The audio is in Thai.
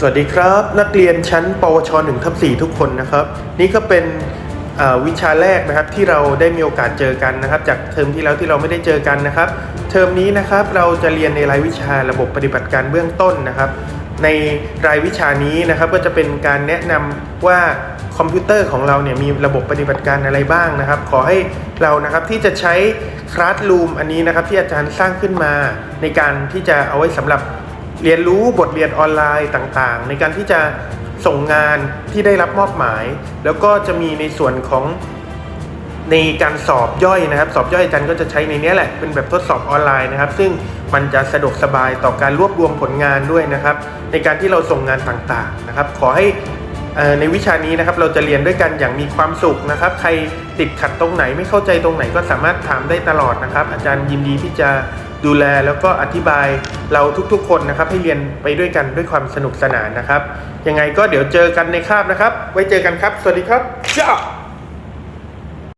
สวัสดีครับ นักเรียนชั้น ปวช1ทับ4ทุกคนนะครับ นี่ก็เป็นวิชาแรกนะครับที่เราได้มีโอกาสเจอกันนะครับ จากเทอมที่แล้วที่เราไม่ได้เจอกันนะครับ เทอมนี้นะครับเราจะเรียนในรายวิชาระบบปฏิบัติการเบื้องต้นนะครับ ในรายวิชานี้นะครับก็จะเป็นการแนะนำว่าคอมพิวเตอร์ของเราเนี่ยมีระบบปฏิบัติการอะไรบ้างนะครับ ขอให้เรานะครับที่จะใช้ Classroom อันนี้นะครับที่อาจารย์สร้างขึ้นมาในการที่จะเอาไว้สำหรับ เรียนรู้บทเรียนออนไลน์ต่างๆ ในการที่จะส่งงานที่ได้รับมอบหมาย แล้วก็จะมีในส่วนของในการสอบย่อยนะครับ สอบย่อยอาจารย์ก็จะใช้ในนี้แหละเป็นแบบทดสอบออนไลน์นะครับ ซึ่งมันจะสะดวกสบายต่อการรวบรวมผลงานด้วยนะครับ ในการที่เราส่งงานต่างๆนะครับ ขอให้ ในวิชานี้นะครับเราจะเรียนด้วยกันอย่างมีความสุขนะครับ ใครติดขัดตรงไหนไม่เข้าใจตรงไหนก็สามารถถามได้ตลอดนะครับ อาจารย์ยินดีที่จะดูแลแล้วก็อธิบายเราทุกๆคนนะครับให้เรียนไปด้วยกันด้วยความสนุกสนานนะครับ ยังไงก็เดี๋ยวเจอกันในคาบนะครับ ไว้เจอกันครับ สวัสดีครับจ้า